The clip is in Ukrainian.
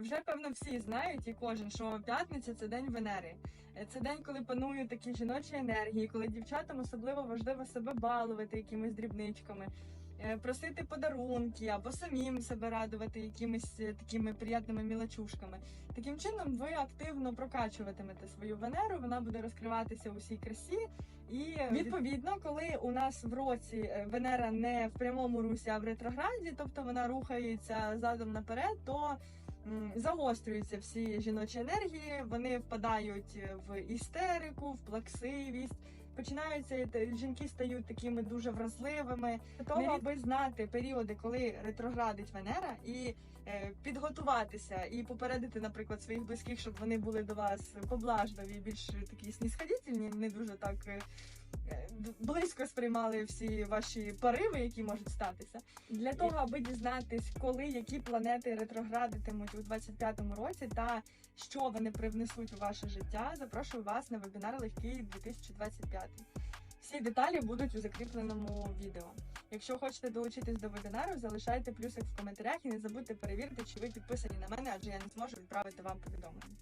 Вже певно всі знають, і кожен, що п'ятниця це день Венери. Е, Це день, коли панують такі жіночі енергії, коли дівчатам особливо важливо себе балувати якимись дрібничками, е, просити подарунки або самим себе радувати якимись е, такими приємними мілочушками. Таким чином, ви активно прокачуватимете свою Венеру, вона буде розкриватися у всій красі. І відповідно, коли у нас в році Венера не в прямому русі, а в ретрограді, тобто вона рухається задом наперед, то загострюються всі жіночі енергії, вони впадають в істерику, в плаксивість. Починаються жінки стають такими дуже вразливими. Для того, аби знати періоди, коли ретроградить Венера, і е, підготуватися і попередити, наприклад, своїх близьких, щоб вони були до вас поблажливі, більш такі снісходітельні, не дуже так е, е, близько сприймали всі ваші пориви, які можуть статися. Для того, аби дізнатись, коли які планети ретроградитимуть у 25-му році, та що вони привнесуть у ваше життя, запрошую вас на вебінар Легкий 2025. Всі деталі будуть у закріпленому відео. Якщо хочете долучитись до вебінару, залишайте плюсик в коментарях і не забудьте перевірити, чи ви підписані на мене, адже я не зможу відправити вам повідомлення.